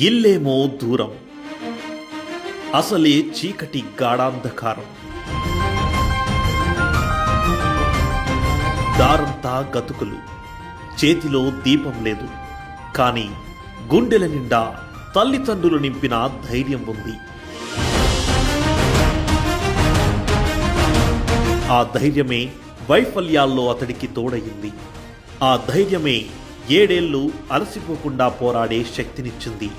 ఇల్లేమో దూరం. అసలే చీకటి గాఢాంధకారం. దారంతా గతుకులు. చేతిలో దీపం లేదు. కానీ గుండెల నిండా తల్లిదండ్రులు నింపిన ధైర్యం ఉంది. ఆ ధైర్యమే వైఫల్యాల్లో అతడికి తోడయింది. ఆ ధైర్యమే ఏడేళ్ళు అలసిపోకుండా పోరాడే శక్తినిచ్చింది.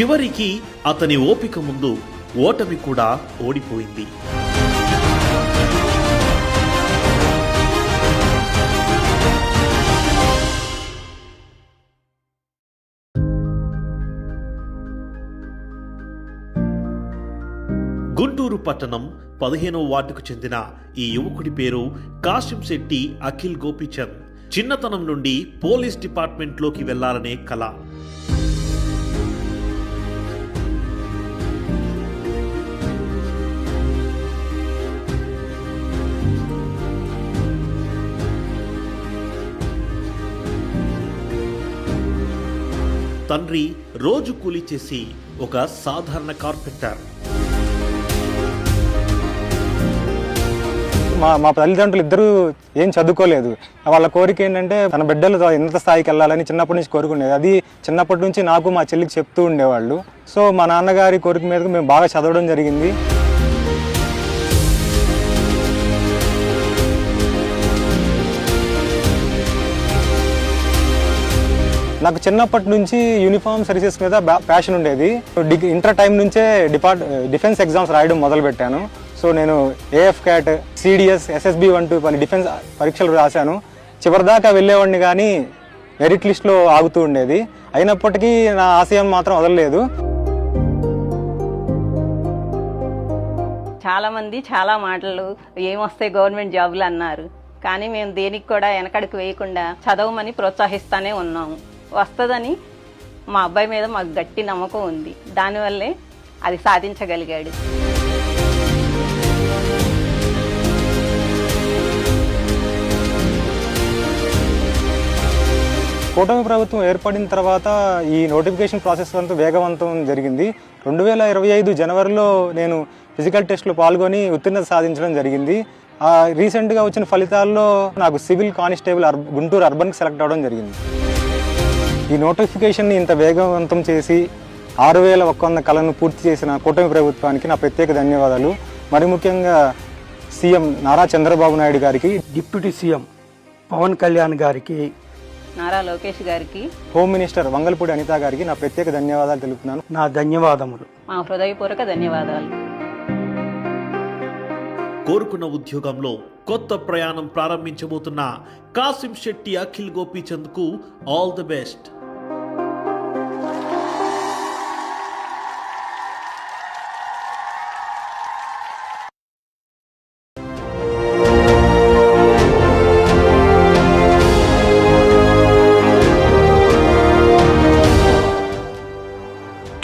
చివరికి అతని ఓపిక ముందు ఓటమి కూడా ఓడిపోయింది. గుంటూరు పట్టణం పదిహేనవ వార్డుకు చెందిన ఈ యువకుడి పేరు కాశం శెట్టి అఖిల్ గోపిచంద్. చిన్నతనం నుండి పోలీస్ డిపార్ట్మెంట్లోకి వెళ్ళాలనే కల. తండ్రి రోజు కూలీ చేసి ఒక సాధారణ కార్పెంటర్. మా మా తల్లిదండ్రులు ఇద్దరు ఏం చదువుకోలేదు. వాళ్ళ కోరిక ఏంటంటే తన బిడ్డలు ఉన్నత స్థాయికి వెళ్ళాలని చిన్నప్పటి నుంచి కోరుకునేది. అది చిన్నప్పటి నుంచి నాకు మా చెల్లికి చెప్తూ ఉండేవాళ్ళు. సో మా నాన్నగారి కోరిక మీదకు మేము బాగా చదవడం జరిగింది. నాకు చిన్నప్పటి నుంచి యూనిఫామ్ సర్వీసెస్ మీద ప్యాషన్ ఉండేది. డిగ్ ఇంటర్ టైం నుంచే డిపార్ట్ డిఫెన్స్ ఎగ్జామ్స్ రాయడం మొదలు పెట్టాను సో నేను ఏఎఫ్ క్యాట్ సిడిఎస్ ఎస్ఎస్బి వంటి పని డిఫెన్స్ పరీక్షలు రాశాను. చివరిదాకా వెళ్ళేవాడిని కానీ మెరిట్ లిస్ట్లో ఆగుతూ ఉండేది. అయినప్పటికీ నా ఆశయం మాత్రం వదలలేదు. చాలామంది చాలా మాటలు ఏమొస్తాయి గవర్నమెంట్ జాబులు? అన్నారు. కానీ మేము దేనికి కూడా వెనకడుకు వేయకుండా చదవమని ప్రోత్సహిస్తూనే ఉన్నాము. వస్తుందని మా అబ్బాయి మీద మాకు గట్టి నమ్మకం ఉంది. దానివల్లే అది సాధించగలిగాడు. కూటమి ప్రభుత్వం ఏర్పడిన తర్వాత ఈ నోటిఫికేషన్ ప్రాసెస్ అంతా వేగవంతం జరిగింది. రెండు వేల ఇరవై ఐదు జనవరిలో నేను ఫిజికల్ టెస్ట్లో పాల్గొని ఉత్తీర్ణత సాధించడం జరిగింది. రీసెంట్గా వచ్చిన ఫలితాల్లో నాకు సివిల్ కానిస్టేబుల్ అర్బ గుంటూరు అర్బన్కి సెలెక్ట్ అవ్వడం జరిగింది. ఈ నోటిఫికేషన్ని ఇంత వేగవంతం చేసి ఆరు వేల ఒక్క వంద కళను పూర్తి చేసిన కూటమి ప్రభుత్వానికి నా ప్రత్యేక ధన్యవాదాలు. మరి ముఖ్యంగా సీఎం నారా చంద్రబాబు నాయుడు గారికి డిప్యూటీ సీఎం పవన్ కళ్యాణ్ గారికి నారా లోకేష్ గారికి. హోమ్ మినిస్టర్ వంగల్పూడి అనిత గారికి నా ప్రత్యేక ధన్యవాదాలు తెలుపుతున్నాను. నా ధన్యవాదములు. మా హృదయపూర్వక ధన్యవాదాలు. కోరుకున్న ఉద్యోగంలో కొత్త ప్రయాణం ప్రారంభించబోతున్న Kasim Shetty Akhil గోపీచంద్కు all the best.